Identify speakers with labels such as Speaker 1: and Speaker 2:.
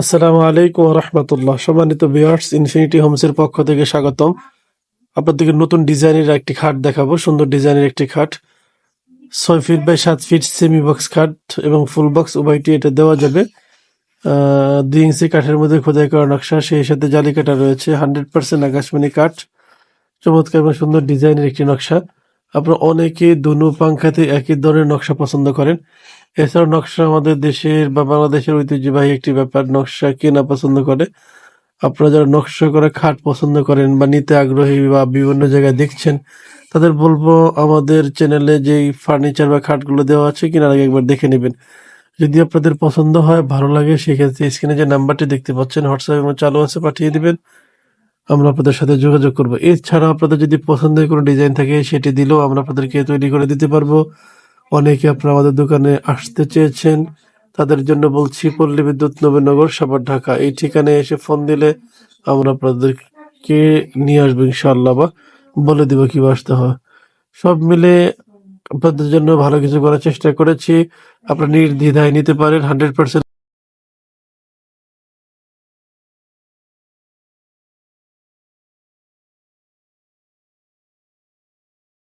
Speaker 1: আসসালামু আলাইকুম রহমতুল্লাহ। সম্মানিত ভিউয়ার্স ইনফিনিটি হোমসের পক্ষ থেকে স্বাগতম। আপনাদেরকে নতুন ডিজাইনের একটি খাট দেখাবো, সুন্দর ডিজাইনের একটি খাট। ছয় ফিট বাই সাত ফিট সেমি বক্স খাট এবং ফুল বক্স উভয়টি এটা দেওয়া যাবে। দুই ইঞ্চি কাঠের মধ্যে খোদাই করা নকশা, সেই সাথে জালি কাটা রয়েছে, হান্ড্রেড পার্সেন্ট আকাশমণি কাঠ। চমৎকার এবং সুন্দর ডিজাইনের একটি নকশা। আপনারা অনেকে দুনু পাংখাতে একই ধরনের নকশা পছন্দ করেন। এছাড়াও নকশা আমাদের দেশের বা বাংলাদেশের ঐতিহ্যবাহী একটি ব্যাপার, নকশা কেনা পছন্দ করে। আপনারা যারা নকশা করে খাট পছন্দ করেন বা নিতে আগ্রহী বা বিভিন্ন জায়গায় দেখছেন, তাদের বলব আমাদের চ্যানেলে যেই ফার্নিচার বা খাটগুলো দেওয়া আছে কেনার আগে একবার দেখে নেবেন। যদি আপনাদের পছন্দ হয়, ভালো লাগে, সেক্ষেত্রে স্ক্রিনে যে নাম্বারটি দেখতে পাচ্ছেন হোয়াটসঅ্যাপ চালু আছে, পাঠিয়ে দিবেন। আমরা আপনাদের সাথে যোগাযোগ করব। এছাড়া আপনাদের যদি পছন্দের কোনো ডিজাইন থাকে, সেটি দিলেও আমরা আপনাদেরকে তৈরি করে দিতে পারব। অনেকে আপনারা আমাদের দোকানে আসতে চেয়েছেন। তাদের জন্য বলছি, পল্লী বিদ্যুৎ নবীনগর সবার ঢাকা। এই ঠিকানায় এসে ফোন দিলে আমরা আপনাদেরকে নিয়ে আসব ইনশাআল্লাহ বা বলে দিব কি আসতে হয়। সব মিলে আপনাদের জন্য ভালো কিছু করার চেষ্টা করেছি। আপনারা নির্দ্বিধায় নিতে পারেন হান্ড্রেড পার্সেন্ট